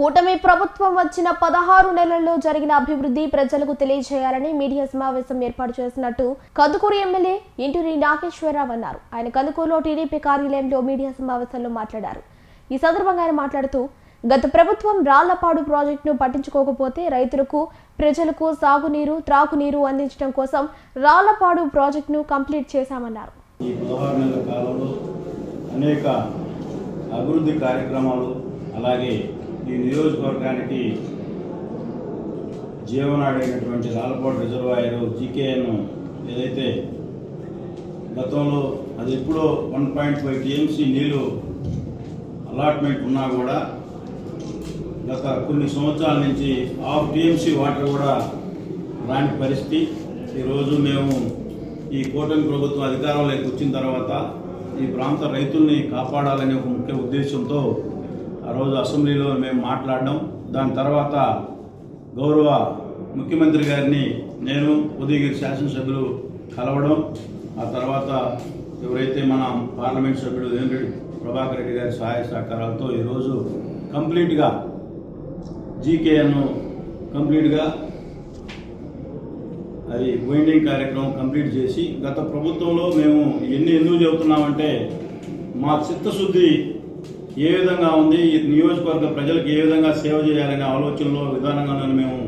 కూటమి ప్రభుత్వం వచ్చిన పదహారు నెలల్లో జరిగిన అభివృద్ధి ప్రజలకు తెలియజేయాలని మీడియా సమావేశం ఏర్పాటు చేసినట్టు కందుకూరు ఎమ్మెల్యే ఇంటూరి నాగేశ్వరరావు అన్నారు. ఆయన కందుకూరులో టీడీపీ కార్యాలయంలో మీడియా సమావేశంలో మాట్లాడారు. ఈ సందర్భంగా ఆయన మాట్లాడుతూ గత ప్రభుత్వం రాళ్ళపాడు ప్రాజెక్టును పట్టించుకోకపోతే రైతులకు ప్రజలకు సాగునీరు త్రాగునీరు అందించడం కోసం రాళ్ళపాడు ప్రాజెక్టును కంప్లీట్ చేశామన్నారు. ఈ పదహారు నెలల కాలంలో అనేక అభివృద్ధి కార్యక్రమాలు అలాగే ఈ నియోజకవర్గానికి జీవనాడైనటువంటి రాలపాడు రిజర్వాయర్ జీకేఎన్ ఏదైతే గతంలో అది ఎప్పుడో వన్ పాయింట్ ఫైవ్ టీఎంసీ నీళ్ళు అలాట్మెంట్ ఉన్నా కూడా గత కొన్ని సంవత్సరాల నుంచి హాఫ్ టీఎంసీ వాటర్ కూడా రాని పరిస్థితి. ఈరోజు మేము ఈ కూటమి ప్రభుత్వం అధికారంలోకి వచ్చిన తర్వాత ఈ ప్రాంత రైతుల్ని కాపాడాలనే ఒక ముఖ్య ఉద్దేశంతో ఆ రోజు అసెంబ్లీలో మేము మాట్లాడడం దాని తర్వాత గౌరవ ముఖ్యమంత్రి గారిని నేను ఉదయగిరి శాసనసభ్యులు కలవడం ఆ తర్వాత ఎవరైతే మన పార్లమెంట్ సభ్యుడు వేమిరెడ్డి ప్రభాకర్ రెడ్డి గారి సహాయ సహకారాలతో ఈరోజు కంప్లీట్గా జీకేఎన్ను కంప్లీట్గా అది వైండింగ్ కార్యక్రమం కంప్లీట్ చేసి గత ప్రభుత్వంలో మేము ఎన్ని ఎందుకు చెబుతున్నామంటే మా చిత్తశుద్ధి ఏ విధంగా ఉంది ఈ నియోజకవర్గ ప్రజలకు ఏ విధంగా సేవ చేయాలనే ఆలోచనలో విధానంగానే మేము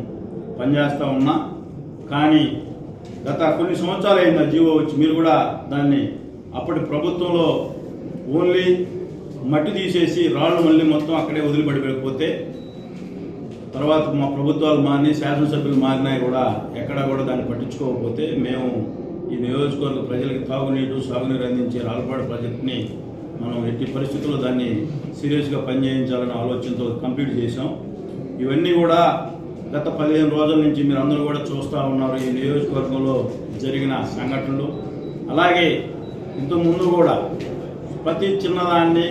పనిచేస్తూ ఉన్నా. కానీ గత కొన్ని సంవత్సరాలు అయింది జీవో వచ్చి మీరు కూడా దాన్ని అప్పటి ప్రభుత్వంలో ఓన్లీ మట్టి తీసేసి రాళ్ళు మళ్ళీ మొత్తం అక్కడే వదిలిపడిపోతే తర్వాత మా ప్రభుత్వాలు మారి శాసనసభ్యులు మారినాయి కూడా ఎక్కడా కూడా దాన్ని పట్టించుకోకపోతే మేము ఈ నియోజకవర్గ ప్రజలకు తాగునీరు సాగునీరు అందించే రాళ్ళపాడు ప్రాజెక్ట్ని మనం ఎట్టి పరిస్థితుల్లో దాన్ని సీరియస్గా పనిచేయించాలనే ఆలోచనతో కంప్లీట్ చేశాం. ఇవన్నీ కూడా గత పదిహేను రోజుల నుంచి మీరు అందరూ కూడా చూస్తూ ఉన్నారు. ఈ నియోజకవర్గంలో జరిగిన సంఘటనలు. అలాగే ఇంతకుముందు కూడా ప్రతి చిన్నదాన్ని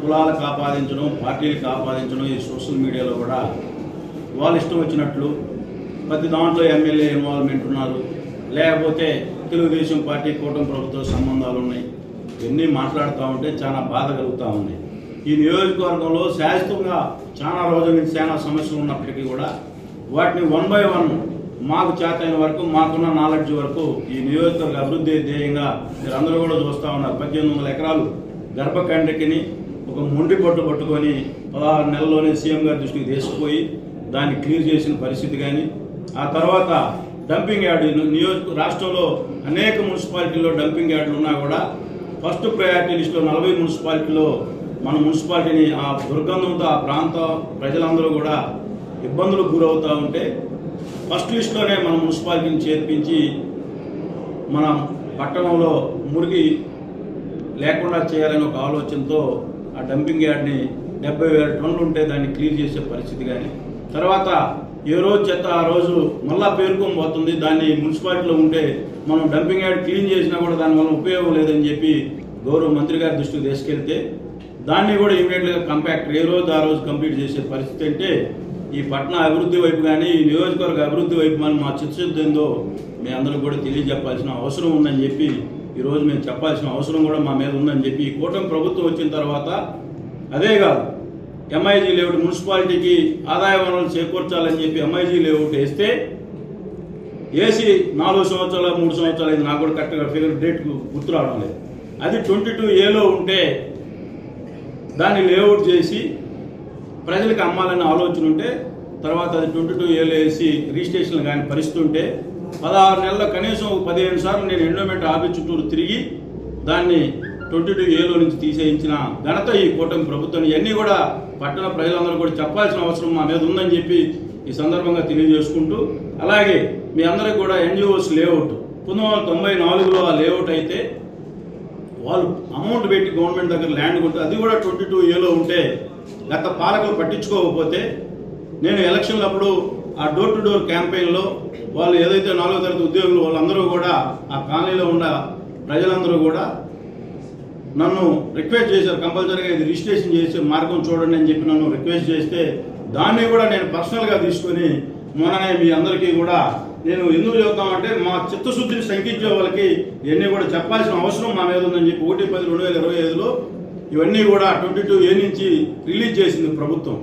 కులాలకు ఆపాదించడం పార్టీలకు ఆపాదించడం ఈ సోషల్ మీడియాలో కూడా వాళ్ళు ఇష్టం వచ్చినట్లు ప్రతి దాంట్లో ఎమ్మెల్యే ఇన్వాల్వ్మెంట్ ఉన్నారు. లేకపోతే తెలుగుదేశం పార్టీ కూటమి ప్రభుత్వ సంబంధాలు ఉన్నాయి. ఇవన్నీ మాట్లాడుతూ ఉంటే చాలా బాధ కలుగుతూ ఉంది. ఈ నియోజకవర్గంలో శాశ్వతంగా చాలా రోజుల నుంచి చాలా సమస్యలు ఉన్నప్పటికీ కూడా వాటిని వన్ బై వన్ మాకు చేతైన వరకు మాకున్న నాలెడ్జ్ వరకు ఈ నియోజకవర్గ అభివృద్ధి ధ్యేయంగా మీరు అందరూ కూడా చూస్తూ ఉన్నారు. పద్దెనిమిది వందల ఎకరాలు గర్భకండ్రికిని ఒక మొండి పట్టు పట్టుకొని పదహారు నెలల్లోనే సీఎం గారి దృష్టికి తీసుకుపోయి దాన్ని క్లియర్ చేసిన పరిస్థితి కానీ ఆ తర్వాత డంపింగ్ యార్డు నియోజక రాష్ట్రంలో అనేక మున్సిపాలిటీల్లో డంపింగ్ యార్డులు ఉన్నా కూడా ఫస్ట్ ప్రయారిటీ లిస్టులో నలభై మున్సిపాలిటీలో మన మున్సిపాలిటీని ఆ దుర్గంధంతో ఆ ప్రాంత ప్రజలందరూ కూడా ఇబ్బందులకు గురవుతూ ఉంటే ఫస్ట్ లిస్టులోనే మన మున్సిపాలిటీని చేర్పించి మన పట్టణంలో మురిగి లేకుండా చేయాలని ఒక ఆలోచనతో ఆ డంపింగ్ యార్డ్ని డెబ్బై వేల టన్నులు ఉంటే దాన్ని క్లీన్ చేసే పరిస్థితి కానీ తర్వాత ఏ రోజు చెత్త ఆ రోజు మళ్ళా పేరుకొని పోతుంది దాన్ని మున్సిపాలిటీలో ఉంటే మనం డంపింగ్ యార్డ్ క్లీన్ చేసినా కూడా దానివల్ల ఉపయోగం లేదని చెప్పి గౌరవ మంత్రి గారి దృష్టికి తీసుకెళ్తే దాన్ని కూడా ఇమీడియట్గా కంపాక్ట్ ఏ రోజు ఆ రోజు కంప్లీట్ చేసే పరిస్థితి అంటే ఈ పట్టణ అభివృద్ధి వైపు కానీ ఈ నియోజకవర్గ అభివృద్ధి వైపు మనం మా చిత్తశుద్ధి ఏందో మీ అందరూ కూడా తెలియజెప్పాల్సిన అవసరం ఉందని చెప్పి ఈరోజు మేము చెప్పాల్సిన అవసరం కూడా మా మీద ఉందని చెప్పి ఈ కూటమి ప్రభుత్వం వచ్చిన తర్వాత అదే కాదు ఎంఐజీ లేఅవుట్ మున్సిపాలిటీకి ఆదాయ వనరులు చేకూర్చాలని చెప్పి ఎంఐజీ లేఅవుట్ వేస్తే ఏసీ నాలుగు సంవత్సరాలు మూడు సంవత్సరాలు అయింది. నాకు కూడా కరెక్ట్గా ఫిగర్ డేట్ గుర్తు రావడం లేదు. అది ట్వంటీ టూ ఏలో ఉంటే దాన్ని లేఅవుట్ చేసి ప్రజలకు అమ్మాలని ఆలోచన ఉంటే తర్వాత అది ట్వంటీ టూ ఏలో వేసి రిజిస్ట్రేషన్ కానీ పరిస్థితుంటే పదహారు నెలల్లో కనీసం పదిహేను సార్లు నేను ఎండోమెంట్ ఆఫీస్ చుట్టూరు తిరిగి దాన్ని ట్వంటీ టూ ఏలో నుంచి తీసేయించిన ఘనత ఈ కూటమి ప్రభుత్వం ఇవన్నీ కూడా పట్టణ ప్రజలందరూ కూడా చెప్పాల్సిన అవసరం మా మీద ఉందని చెప్పి ఈ సందర్భంగా తెలియజేసుకుంటూ అలాగే మీ అందరికి కూడా ఎన్జిఓస్ లేఅవుట్ పంతొమ్మిది వందల తొంభై నాలుగులో ఆ లేఅవుట్ అయితే వాళ్ళు అమౌంట్ పెట్టి గవర్నమెంట్ దగ్గర ల్యాండ్ కొంటే అది కూడా ట్వంటీ టూ ఏలో ఉంటే గత పాలకులు పట్టించుకోకపోతే నేను ఎలక్షన్లప్పుడు ఆ డోర్ టు డోర్ క్యాంపెయిన్లో వాళ్ళు ఏదైతే నాలుగో తరగతి ఉద్యోగులు వాళ్ళందరూ కూడా ఆ కాలనీలో ఉన్న ప్రజలందరూ కూడా నన్ను రిక్వెస్ట్ చేశారు. కంపల్సరీగా ఇది రిజిస్ట్రేషన్ చేసే మార్గం చూడండి అని చెప్పి నన్ను రిక్వెస్ట్ చేస్తే దాన్ని కూడా నేను పర్సనల్గా తీసుకొని మొన్ననే మీ అందరికీ కూడా నేను ఎందుకు చెబుతామంటే మా చిత్తశుద్ధిని శంకించే వాళ్ళకి ఇవన్నీ కూడా చెప్పాల్సిన అవసరం మా మీద ఉందని చెప్పి ఒకటి పది రెండు వేల ఇరవై ఐదులో ఇవన్నీ కూడా ట్వంటీ టూ ఏ నుంచి రిలీజ్ చేసింది ప్రభుత్వం.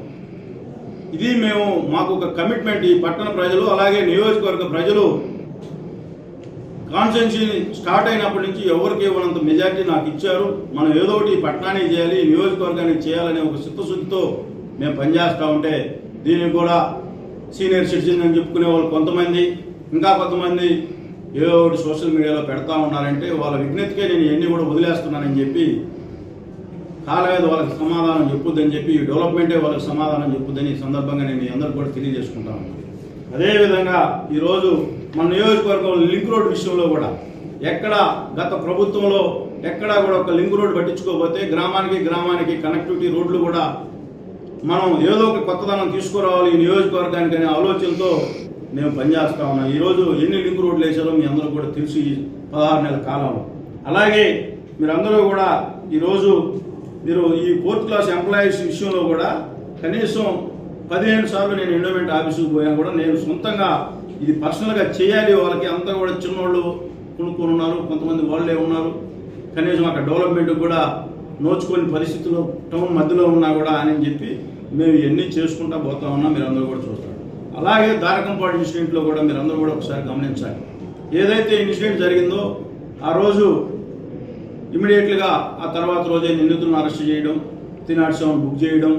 ఇది మేము మాకు ఒక కమిట్మెంట్ ఈ పట్టణ ప్రజలు అలాగే నియోజకవర్గ ప్రజలు కాన్స్టెన్సీ స్టార్ట్ అయినప్పటి నుంచి ఎవరికి ఇవ్వనంత మెజార్టీ నాకు ఇచ్చారు. మనం ఏదో ఒకటి ఈ పట్టణానికి చేయాలి నియోజకవర్గానికి చేయాలనే ఒక చిత్తశుద్ధితో మేము పనిచేస్తూ ఉంటే దీనికి కూడా సీనియర్ సిటిజన్ అని చెప్పుకునే వాళ్ళు కొంతమంది ఇంకా కొంతమంది ఏదో ఒకటి సోషల్ మీడియాలో పెడతా ఉన్నారంటే వాళ్ళ విజ్ఞతకే నేను ఎన్ని కూడా వదిలేస్తున్నానని చెప్పి కాలం వాళ్ళకి సమాధానం చెప్పుద్దని చెప్పి ఈ డెవలప్మెంటే వాళ్ళకి సమాధానం చెప్పుద్దని ఈ సందర్భంగా నేను మీ అందరికి కూడా తెలియజేసుకుంటాను అదేవిధంగా ఈరోజు మన నియోజకవర్గంలో లింక్ రోడ్ విషయంలో కూడా ఎక్కడ గత ప్రభుత్వంలో ఎక్కడా కూడా ఒక లింక్ రోడ్ పట్టించుకోకపోతే గ్రామానికి గ్రామానికి కనెక్టివిటీ రోడ్లు కూడా మనం ఏదో ఒక కొత్తదనం తీసుకురావాలి ఈ నియోజకవర్గానికి అనే ఆలోచనతో మేము పనిచేస్తా ఉన్నాం. ఈరోజు ఎన్ని లింక్ రోడ్లు వేసారో మీ అందరూ కూడా తెలుసు ఈ పదహారు నెలల కాలంలో. అలాగే మీరందరూ కూడా ఈరోజు మీరు ఈ ఫోర్త్ క్లాస్ ఎంప్లాయీస్ విషయంలో కూడా కనీసం పదిహేను సార్లు నేను ఎండోమెంట్ ఆఫీసుకు పోయినా కూడా నేను సొంతంగా ఇది పర్సనల్గా చేయాలి వాళ్ళకి అంతా కూడా చిన్నోళ్ళు కొనుక్కొని ఉన్నారు కొంతమంది వాళ్ళే ఉన్నారు. కనీసం అక్కడ డెవలప్మెంట్ కూడా నోచుకొని పరిస్థితుల్లో టౌన్ మధ్యలో ఉన్నా కూడా అని చెప్పి మేము ఇవన్నీ చేసుకుంటా పోతా ఉన్నా మీరు అందరూ కూడా చూస్తారు. అలాగే దారకంపాడు ఇన్సిడెంట్లో కూడా మీరు అందరూ కూడా ఒకసారి గమనించాలి. ఏదైతే ఇన్సిడెంట్ జరిగిందో ఆ రోజు ఇమీడియట్గా ఆ తర్వాత రోజే నిందితులను అరెస్ట్ చేయడం తినాడు సెవెన్ బుక్ చేయడం.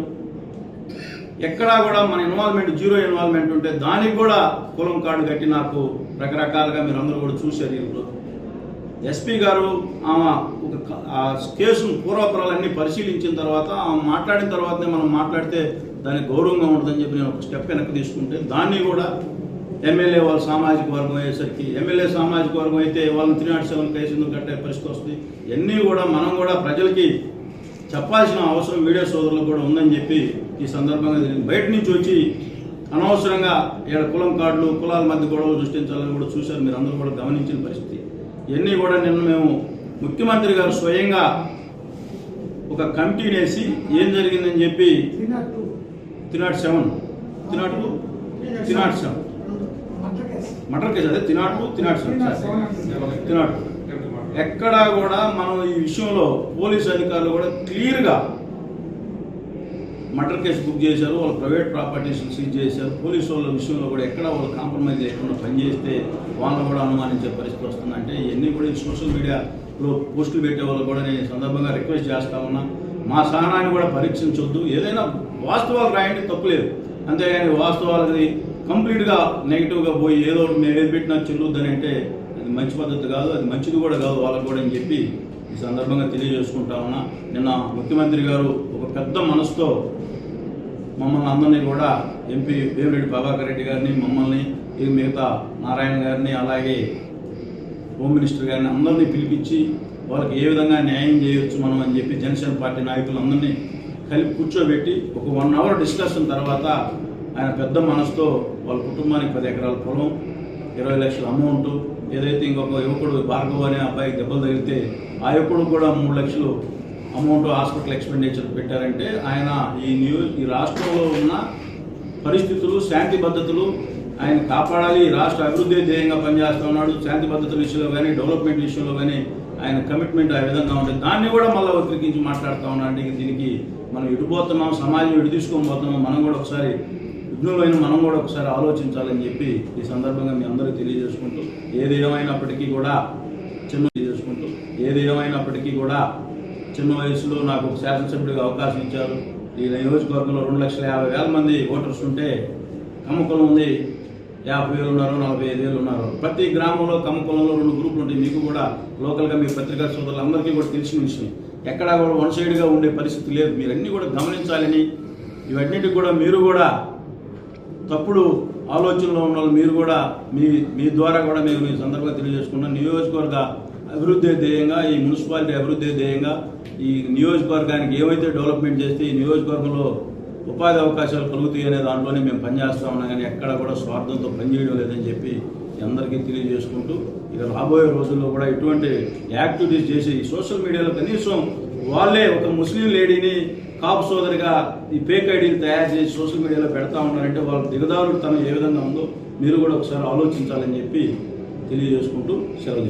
ఎక్కడా కూడా మన ఇన్వాల్వ్మెంట్ జీరో ఇన్వాల్వ్మెంట్ ఉంటే దానికి కూడా కులం కార్డు కట్టి నాకు రకరకాలుగా మీరు అందరూ కూడా చూశారు ఈరోజు ఎస్పీ గారు ఆమె ఒక కేసును ఆ పూర్వపురాలన్నీ పరిశీలించిన తర్వాత ఆమె మాట్లాడిన తర్వాతనే మనం మాట్లాడితే దానికి గౌరవంగా ఉంటుందని చెప్పి నేను ఒక స్టెప్ వెనక్కి తీసుకుంటే దాన్ని కూడా ఎమ్మెల్యే వాళ్ళ సామాజిక వర్గం అయ్యేసరికి ఎమ్మెల్యే సామాజిక వర్గం అయితే వాళ్ళని త్రీ నాట్ సెవెన్ కేసు ఎందుకు కట్టే పరిస్థితి వస్తుంది? ఇవన్నీ కూడా మనం కూడా ప్రజలకి చెప్పాల్సిన అవసరం వీడియో సోదరులకు కూడా ఉందని చెప్పి ఈ సందర్భంగా బయట నుంచి వచ్చి అనవసరంగా ఇక్కడ కులం కార్డులు కులాల మధ్య గొడవలు సృష్టించాలని కూడా చూశారు. మీరు అందరూ కూడా గమనించిన పరిస్థితి. ఇవన్నీ కూడా నిన్న మేము ముఖ్యమంత్రి గారు స్వయంగా ఒక కమిటీ వేసి ఏం జరిగిందని చెప్పి three nought seven. Three nought two? Three nought seven. Murder case అదే తినాట్ టూ తినాట్ సెవెన్. తినాట్ ఎక్కడా కూడా మనం ఈ విషయంలో పోలీసు అధికారులు కూడా క్లియర్గా మర్డర్ కేసు బుక్ చేశారు వాళ్ళు ప్రైవేట్ ప్రాపర్టీస్ని సీజ్ చేశారు. పోలీసు వాళ్ళ విషయంలో కూడా ఎక్కడ వాళ్ళు కాంప్రమైజ్ చేయకుండా పనిచేస్తే వాళ్ళని కూడా అనుమానించే పరిస్థితి వస్తుందంటే ఇవన్నీ కూడా ఈ సోషల్ మీడియాలో పోస్టులు పెట్టే వాళ్ళు కూడా నేను సందర్భంగా రిక్వెస్ట్ చేస్తా ఉన్నా. మా సహనాన్ని కూడా పరీక్షించొద్దు. ఏదైనా వాస్తవాలు రాయండి తప్పులేదు అంతేగాని వాస్తవాలది కంప్లీట్గా నెగిటివ్గా పోయి ఏదో ఒకటి మేము ఏది పెట్టినా చెల్లుద్దని అంటే అది మంచి పద్ధతి కాదు అది మంచిది కూడా కాదు వాళ్ళకు కూడా అని చెప్పి ఈ సందర్భంగా తెలియజేసుకుంటా ఉన్నా. నిన్న ముఖ్యమంత్రి గారు ఒక పెద్ద మనసుతో మమ్మల్ని అందరినీ కూడా ఎంపీ వేమిరెడ్డి ప్రభాకర్ రెడ్డి గారిని మమ్మల్ని ఈ మిగతా నారాయణ గారిని అలాగే హోమ్ మినిస్టర్ గారిని అందరినీ పిలిపించి వాళ్ళకి ఏ విధంగా న్యాయం చేయొచ్చు మనం అని చెప్పి జనసేన పార్టీ నాయకులందరినీ కలిపి కూర్చోబెట్టి ఒక వన్ అవర్ డిస్కషన్ తర్వాత ఆయన పెద్ద మనసుతో వాళ్ళ కుటుంబానికి పది ఎకరాల పొలం ఇరవై లక్షల అమౌంట్ ఏదైతే ఇంకొక యువకుడు భార్గవ్ అనే అబ్బాయికి దెబ్బలు తగిలితే ఆ యువకుడు కూడా మూడు లక్షలు అమౌంట్ హాస్పిటల్ ఎక్స్పెండిచర్ పెట్టారంటే ఆయన ఈ న్యూ ఈ రాష్ట్రంలో ఉన్న పరిస్థితులు శాంతి భద్రతలు ఆయన కాపాడాలి రాష్ట్ర అభివృద్ధి ధ్యేయంగా పనిచేస్తూ ఉన్నాడు శాంతి భద్రతల విషయంలో కానీ డెవలప్మెంట్ విషయంలో కానీ ఆయన కమిట్మెంట్ ఆ విధంగా ఉంటుంది దాన్ని కూడా మళ్ళీ వక్రీకించి మాట్లాడుతూ ఉన్నాడు దీనికి మనం ఎటుపోతున్నాం సమాజం ఎటు తీసుకొని పోతున్నాం మనం కూడా ఒకసారి విఘ్నులైన మనం కూడా ఒకసారి ఆలోచించాలని చెప్పి ఈ సందర్భంగా మీ అందరికీ తెలియజేసుకుంటూ ఏది ఏమైనప్పటికీ కూడా చిన్న తెలియజేసుకుంటూ ఏది ఏమైనప్పటికీ కూడా చిన్న వయసులో నాకు శాసనసభ్యుడిగా అవకాశం ఇచ్చారు. ఈ నియోజకవర్గంలో రెండు లక్షల యాభై వేల మంది ఓటర్స్ ఉంటే కమ్మకులం ఉంది. యాభై వేలు ఉన్నారు నలభై ఐదు వేలు ఉన్నారు. ప్రతి గ్రామంలో కమ్మకులంలో రెండు గ్రూపులు ఉంటాయి. మీకు కూడా లోకల్గా మీ పత్రికా సోదరులందరికీ కూడా తెలిసిన విషయం. ఎక్కడా కూడా వన్ సైడ్గా ఉండే పరిస్థితి లేదు. మీరు అన్నీ కూడా గమనించాలని ఇవన్నిటికి కూడా మీరు కూడా తప్పుడు ఆలోచనలో ఉన్న వాళ్ళు మీరు కూడా మీ మీ ద్వారా కూడా మేము ఈ సందర్భంగా తెలియజేసుకున్న నియోజకవర్గ అభివృద్ధి ధ్యేయంగా ఈ మున్సిపాలిటీ అభివృద్ధి ధ్యేయంగా ఈ నియోజకవర్గానికి ఏవైతే డెవలప్మెంట్ చేస్తే ఈ నియోజకవర్గంలో ఉపాధి అవకాశాలు కలుగుతాయి అనే దాంట్లోనే మేము పనిచేస్తా ఉన్నాం. కానీ ఎక్కడ కూడా స్వార్థంతో పనిచేయడం లేదని చెప్పి అందరికీ తెలియజేసుకుంటూ ఇక రాబోయే రోజుల్లో కూడా ఇటువంటి యాక్టివిటీస్ చేసి సోషల్ మీడియాలో కనీసం వాళ్ళే ఒక ముస్లిం లేడీని కాపు సోదరిగా ఈ ఫేక్ ఐడీలు తయారు చేసి సోషల్ మీడియాలో పెడతా ఉన్నారంటే వాళ్ళ దిగదారుడు తను ఏ విధంగా ఉందో మీరు కూడా ఒకసారి ఆలోచించాలని చెప్పి తెలియజేసుకుంటూ సెలవు